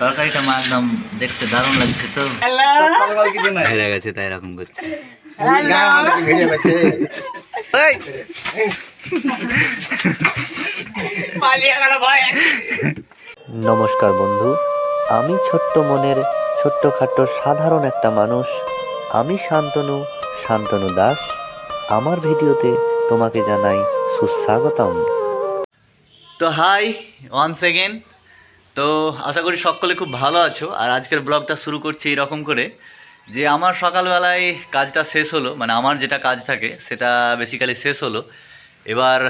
তরকারিটা মা একদম দেখতে দারুণ লাগছে তো। হেরে গেছে তাই এরকম করছে। নমস্কার বন্ধু আমি ছোট্ট মনের ছোট্টখাট্ট সাধারণ একটা মানুষ। আমি শান্তনু শান্তনু দাস। আমার ভিডিওতে তোমাকে জানাই সুস্বাগতম। তো হাই ওয়ান্স এগেন তো আশা করি সকলে খুব ভালো আছো, আর আজকের ব্লগটা শুরু করছি এরকম করে যে আমার সকালবেলায় কাজটা শেষ হলো মানে আমার যেটা কাজ থাকে সেটা বেসিক্যালি শেষ হলো। এবার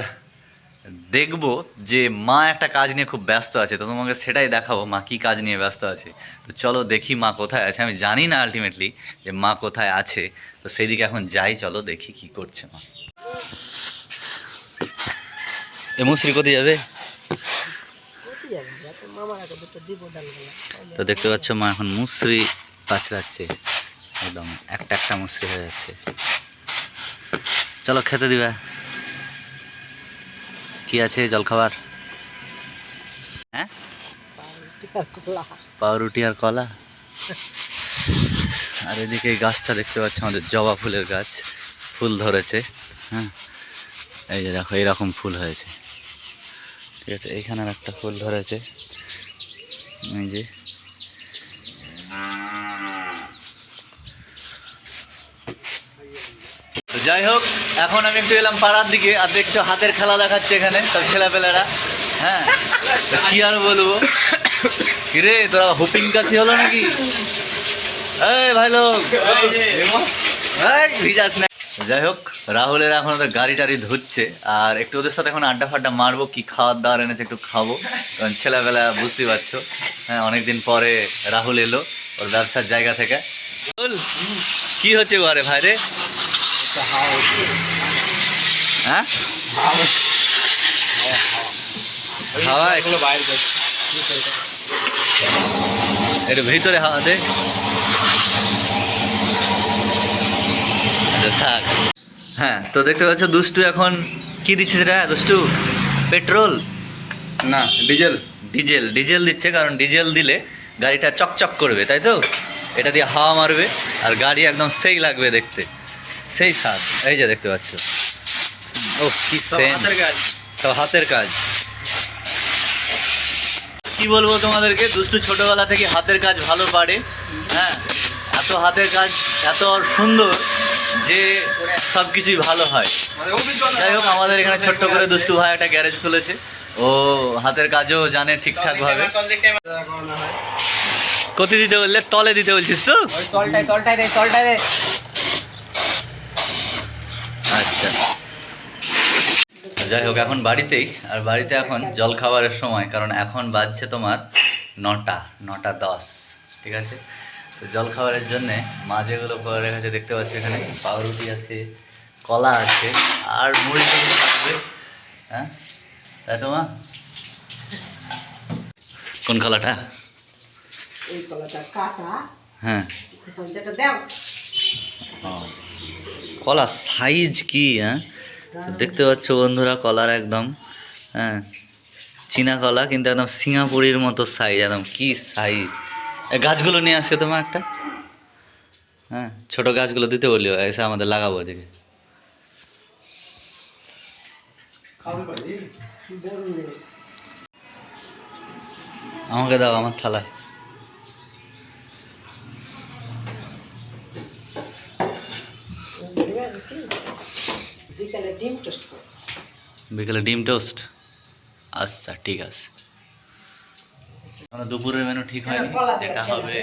দেখব যে মা একটা কাজ নিয়ে খুব ব্যস্ত আছে, তো তোমাকে সেটাই দেখাবো মা কী কাজ নিয়ে ব্যস্ত আছে। তো চলো দেখি মা কোথায় আছে, আমি জানি না আলটিমেটলি যে মা কোথায় আছে। তো সেই দিকে এখন যাই, চলো দেখি কি করছে মা। এ মুসরি কোথায় যাবে? তো দেখতে পাচ্ছ মা এখন মুসরি কাচড়াচ্ছে একদম একটা একটা মুসরি হয়ে যাচ্ছে। চলো খেতে দিবে। কি আছে জলখাবার? হ্যাঁ? পাউরুটি আর কলা? আর এদিকে এই গাছটা দেখতে পাচ্ছ আমাদের জবা ফুলের গাছ ফুল ধরেছে হ্যাঁ? এই যে দেখো এরকম ফুল হয়েছে। ঠিক আছে এইখানে একটা ফুল ধরেছে এই যে যাই হোক এখন আমি একটু এলাম পাড়ার দিকে আর দেখছ হাতের খেলা দেখাচ্ছে এখানে সব ছেলেপেলেরা হ্যাঁ কি আর বলব কিরে তোরা হুপিং কাছি হলো নাকি এই ভাই লোক ভিজাস না যাই হোক, রাহুলের এখন ওদের গাড়ি টাড়ি ধুচ্ছে, আর একটু ওদের সাথে এখন আড্ডা ফাড্ডা মারবো, কি খাওয়ার দাওয়ার এনেছে একটু খাব, কারণ ছেলেবেলা বুঝতেই পারছ। হ্যাঁ অনেকদিন পরে রাহুল এলো ওর ব্যবসার জায়গা থেকে। কি হচ্ছে ঘরে ভাই রে হ্যাঁ একটু ভিতরে হাওয়া দে। আচ্ছা, থাক। হ্যাঁ তো দেখতে পাচ্ছ দুষ্টু এখন কি দিচ্ছে সেটা? দুষ্টু পেট্রোল? না ডিজেল। ডিজেল ডিজেল দিচ্ছে কারণ ডিজেল দিলে গাড়িটা চকচক করবে তাই তো? এটা দিয়ে হাওয়া মারবে আর গাড়ি একদম সেই লাগবে দেখতে। সেই স্বাদ। এই যে দেখতে পাচ্ছ। ও কি সেন্ট কাজ। সব হাতের কাজ। কি বলব তোমাদেরকে? দুষ্টু ছোটবেলা থেকে হাতের কাজ ভালো পারে। হ্যাঁ এত হাতের কাজ এত সুন্দর। যে সব কিছুই ভালো হয়। যাই হোক আমাদের এখানে ছোট্ট করে দুষ্টু ভাই একটা গ্যারেজ খুলেছে। ও হাতের কাজও জানে ঠিকঠাক ভাবে কতি দিতে বললে তলে দিতে বলছিস তো? আচ্ছা। যাই হোক এখন বাড়িতেই। আর বাড়িতে এখন জল খাবারের সময় কারণ এখন বাজছে তোমার নটা নটা দশ। ঠিক আছে? তো জল খাবারের জন্যে মা যেগুলো করে রেখেছে দেখতে পাচ্ছি এখানে পাউরুটি আছে কলা আছে আর মুড়ি থাকবে হ্যাঁ? তাই তো মা? কোন কলাটা? এই কলাটা কাটা। হ্যাঁ। কলা সাইজ কি হ্যাঁ? দেখতে পাচ্ছ বন্ধুরা কলার একদম হ্যাঁ। চীনা কলা কিন্তু একদম সিঙ্গাপুরির মতো সাইজ একদম কি সাইজ গাছগুলো নিয়ে আসছে তোমার একটা? হ্যাঁ ছোট গাছগুলো দিতে বলিও এসে আমাদের লাগাবো ওদিকে। আমাকে দাও আমার থালায়। বিকালে ডিম টোস্ট করো। বিকেলে ডিম টোস্ট? আচ্ছা ঠিক আছে। এখনও দুপুরের মেনু ঠিক হয়নি যেটা হবে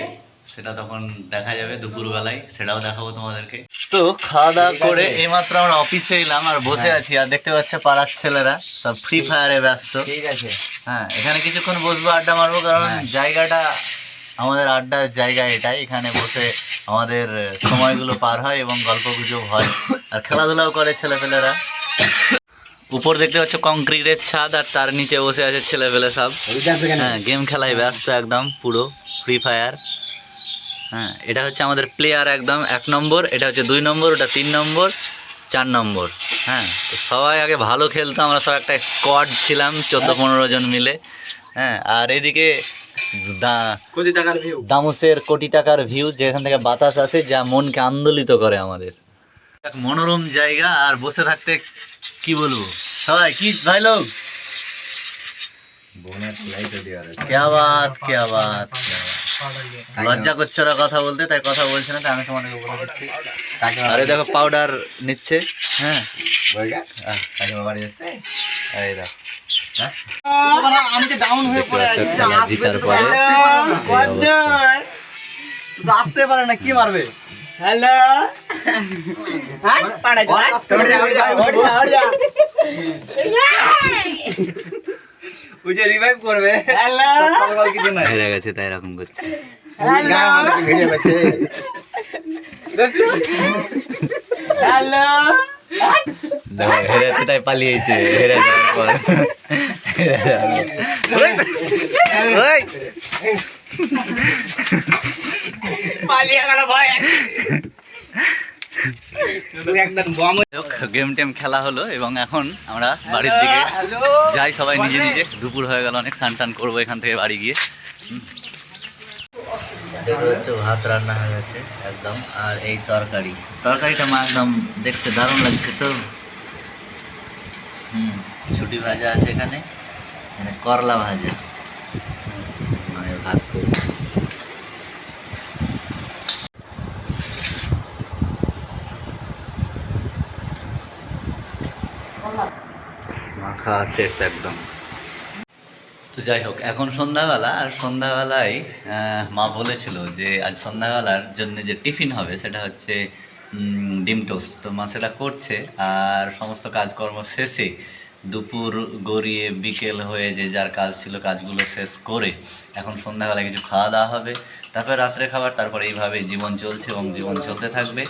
সেটা তখন দেখা যাবে দুপুরবেলায় সেটাও দেখাবো তোমাদেরকে। তো খাওয়া দাওয়া করে এইমাত্র আমরা অফিসে এলাম আর বসে আছি আর দেখতে পাচ্ছে পাড়ার ছেলেরা সব ফ্রি ফায়ারে ব্যস্ত। ঠিক আছে। হ্যাঁ এখানে কিছুক্ষণ বসবো আড্ডা মারবো কারণ জায়গাটা আমাদের আড্ডার জায়গা এটাই এখানে বসে আমাদের সময়গুলো পার হয় এবং গল্প গুজব হয়। আর খেলাধুলাও করে ছেলেপেলেরা। উপর দেখতে পাচ্ছ কংক্রিটের ছাদ আর তার নিচে বসে আছে ছেলেপেলে সব। হ্যাঁ গেম খেলায় ব্যস্ত একদম পুরো ফ্রি ফায়ার হ্যাঁ এটা হচ্ছে আমাদের প্লেয়ার একদম এক নম্বর এটা হচ্ছে দুই নম্বর ওটা তিন নম্বর চার নম্বর। হ্যাঁ তো সবাই আগে ভালো খেলতো আমরা সব একটা স্কোয়াড ছিলাম চোদ্দ পনেরো জন মিলে। হ্যাঁ আর এদিকে দা- কোটি টাকার ভিউ দামোসের কোটি টাকার ভিউ যেখান থেকে বাতাস আসে যা মনকে আন্দোলিত করে আমাদের। এক মনোরম জায়গা আর বসে থাকতে কি বলব? সবাই কি ভাই লোক? কেয়া বাত কেয়া বাত লজ্জা করছে ওরা কথা বলতে তাই কথা বলছে না তাই আমি তোমাদেরকে বলে দিচ্ছি আরে দেখো পাউডার নিচ্ছে। হ্যাঁ। এই দেখো। হয়ে? দেখতে জিতার পরে। আসতে পারে না কি মারবে? হ্যালো ওই যে রিভাইভ করবে হ্যালো কিছু নাই হেরে গেছে তাই এরকম করছে। হ্যালো তাই পালিয়েছে। হেরে যাওয়ার পর। হেরে যাওয়ার গেম টেম খেলা হলো এবং এখন আমরা বাড়ির দিকে যাই সবাই নিজে নিজে। দুপুর হয়ে গেল অনেক স্নান টান করব এখান থেকে বাড়ি গিয়ে। দেখতে হচ্ছে ভাত রান্না হয়ে গেছে একদম। আর এই তরকারি। তরকারিটা মা একদম দেখতে দারুণ লাগছে তো। হুম ছুটি ভাজা আছে এখানে করলা ভাজা। তো মাখা শেষ একদম। তো যাই হোক, এখন সন্ধ্যাবেলা, আর সন্ধ্যাবেলায় মা বলেছিল যে আজ সন্ধ্যাবেলার জন্য যে টিফিন হবে সেটা হচ্ছে ডিম টোস্ট। তো মা সেটা করছে, আর সমস্ত কাজকর্ম শেষে দুপুর গড়িয়ে বিকেল হয়ে যে যার কাজ ছিল কাজগুলো শেষ করে এখন সন্ধ্যাবেলা কিছু খাওয়া দাওয়া হবে তারপরে রাত্রে খাবার তারপরে এইভাবে জীবন চলছে এবং জীবন চলতে থাকবে।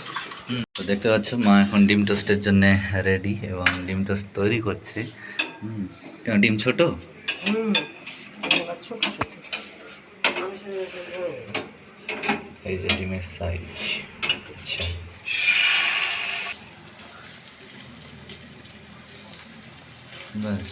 তো দেখতে পাচ্ছ মা এখন ডিম টোস্টের জন্য রেডি এবং ডিম টোস্ট তৈরি করছে। হুম, ডিম ছোট? এই যে ডিমের সাইজ আচ্ছা। ব্যাস